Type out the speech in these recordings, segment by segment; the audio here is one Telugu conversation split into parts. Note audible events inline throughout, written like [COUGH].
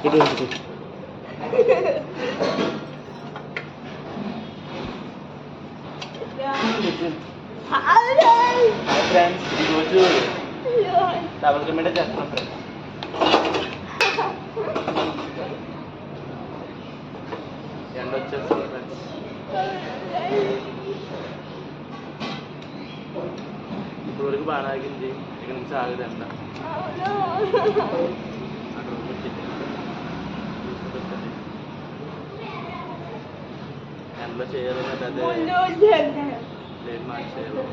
ఇటు ఇటు హాయ్ ఫ్రెండ్స్ ఈరోజు డబుల్ కిలోమీటర్ చేస్తున్నాం ఫ్రెండ్స్ ఎండ వచ్చేస్తుంది ఫ్రెండ్స్ ఇప్పుడు చేయాలి మాట చేయాలి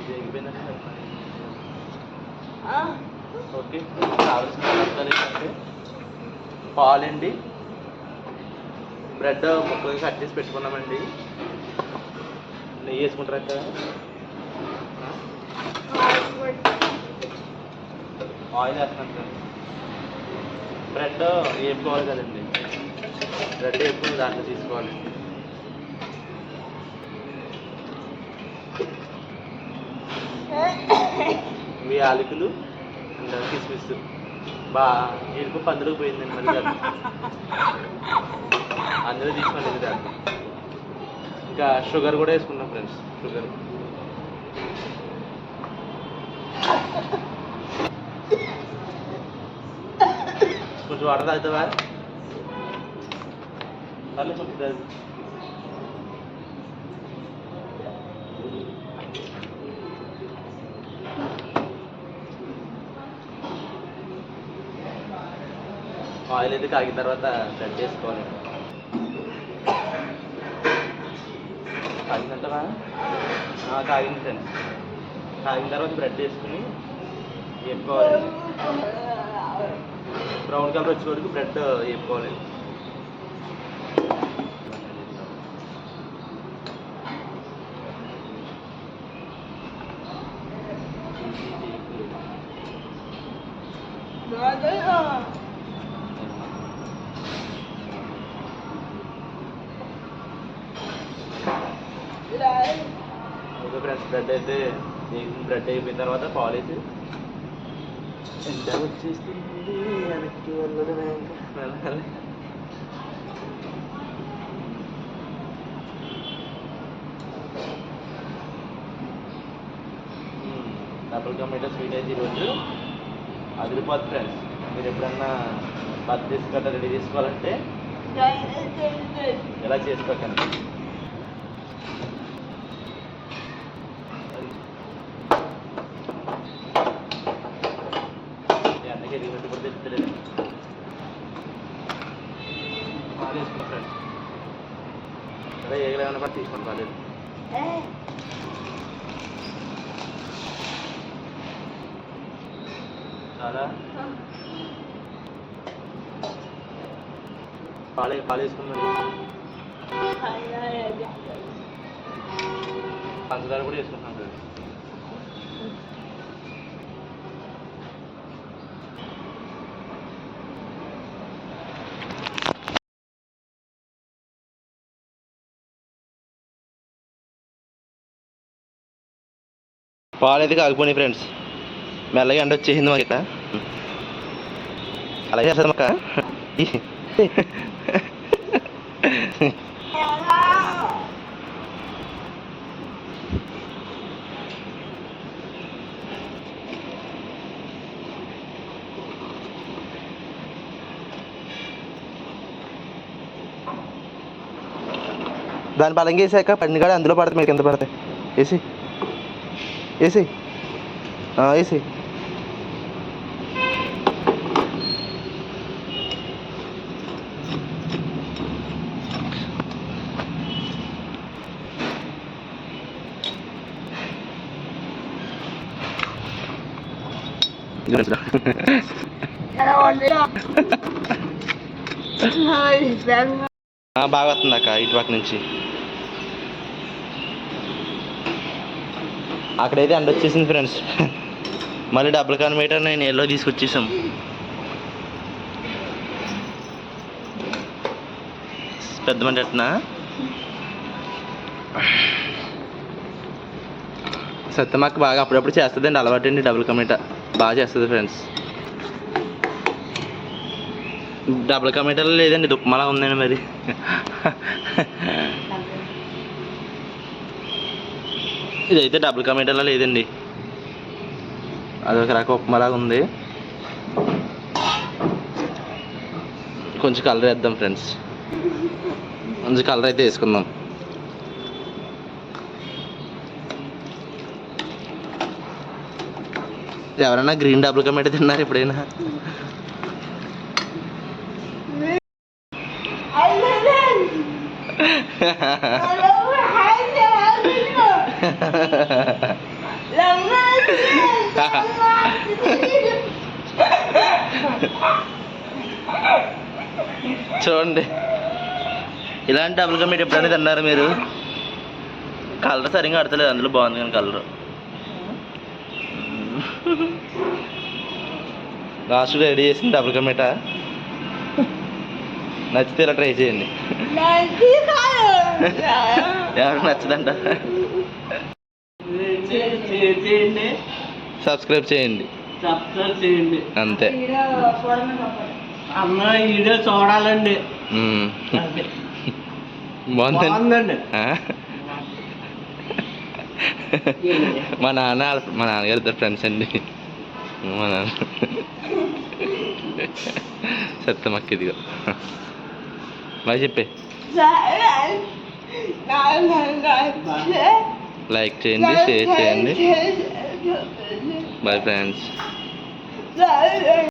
ఇది ఎగిపోయిందంటే చెప్పాలి ఓకే. కావాల్సిన పదార్థాలు ఏంటంటే పాలండి బ్రెడ్ ముక్కలు కట్ చేసి పెట్టుకున్నామండి. నెయ్యి వేసుకుంటారా అక్క? ఆయిల్ వేస్తున్నాను సార్. బ్రెడ్ వేపుకోవాలి కదండి? బ్రెడ్ వేపుకుని దాంట్లో తీసుకోవాలి? మీ ఆలుకులు కిస్మిస్. బా ఎరుపు పందులకు పోయిందండి మళ్ళీ అందులో తీసుకోండి దాన్ని ఇంకా షుగర్ కూడా వేసుకున్నాం ఫ్రెండ్స్ షుగర్. కొంచెం వాటర్ తాగుతావా సర్లే కొంచెం ఆయిల్ అయితే కాగిన తర్వాత బ్రెడ్ వేసుకోవాలి కాగిందంటారా ఆ, కాగింది కాగిన తర్వాత బ్రెడ్ వేసుకుని వేసుకోవాలి బ్రౌన్ కలర్ వచ్చే వరకు బ్రెడ్ వేపుకోవాలి ఓకే ఫ్రెండ్స్ బ్రెడ్ అయితే బ్రెడ్ అయిపోయిన తర్వాత పాలు వేసి ఎంత వచ్చేస్తుంది వెనక్కి వెళ్ళడమే వెళ్ళాలి డబుల్ టమాటో స్వీట్ అయితే ఈరోజు అదిరిపోద్ది ఫ్రెండ్స్. మీరు ఎప్పుడన్నా బర్త్డే గట్రా రెడీ చేసుకోవాలంటే ఇలా చేసుకోకండి? కూడా తెలుస్తలేదు పాలు వేసుకున్నా ఫ్రెండ్స్ అదే ఏగలేమన్నా కూడా తీసుకోండి చాలా పాలు పాలు వేసుకున్నాడు పంచదార కూడా వేసుకుంటున్నాం ఫ్రెండ్స్ పాలు అయితే కాకపోయినాయి ఫ్రెండ్స్ మెల్లగా ఎండ వచ్చేసింది మాకు ఇక్కడ అలాగే చేస్తుంది మాక దాని బలంగా వేసాక పండుగ అందులో పడతాయి మీకు ఎంత పడతాయి వేసి వేసి వేసి బాగా వస్తుంది అక్క ఇటు పక్క నుంచి అక్కడైతే ఎండ వచ్చేసింది ఫ్రెండ్స్. మళ్ళీ డబుల్ కాన్ మీటర్ నేను ఎల్లో తీసుకొచ్చేసాం. పెద్ద మంది అట్నా? సత్యమాక బాగా అప్పుడప్పుడు చేస్తుందండి అలవాటు అండి డబుల్ కమిట బాగా చేస్తుంది ఫ్రెండ్స్. డబుల్ కమిటలో లేదండి దుప్పమలా ఉందండి మరి. ఇదైతే డబుల్ కమిటర్లో లేదండి. అదొక రకం ఉప్మాలాగా ఉంది. కొంచెం కలర్ వేద్దాం ఫ్రెండ్స్ కొంచెం కలర్ అయితే వేసుకుందాం. ఎవరైనా గ్రీన్ డబుల్ కమిటీ తిన్నారు ఎప్పుడైనా? [LAUGHS] [LAUGHS] చూడండి. ఇలాంటి డబుల్ కమిటీ ఎప్పుడైనా తిన్నారు మీరు? కలర్ సరిగ్గా ఆడతలేదు అందులో బాగుంది కానీ కలర్ లాస్ట్ రెడీ చేసింది డబుల్ కమిటా నచ్చితే ఇలా ట్రై చేయండి. [LAUGHS] ఎవరికి నచ్చదంట? చేయండి. సబ్స్క్రైబ్ చేయండి. సబ్స్క్రైబ్ చేయండి. అంతే. అన్న వీడియో చూడాలండి. బాగుందండి? మా నాన్న మా నాన్నగారు ఇద్దరు ఫ్రెండ్స్ అండి. మా నాన్న. సత్తమక్క ఇదిగో. బాగా చెప్పే. లైక్ చేయండి షేర్ చేయండి బాయ్ ఫ్రెండ్స్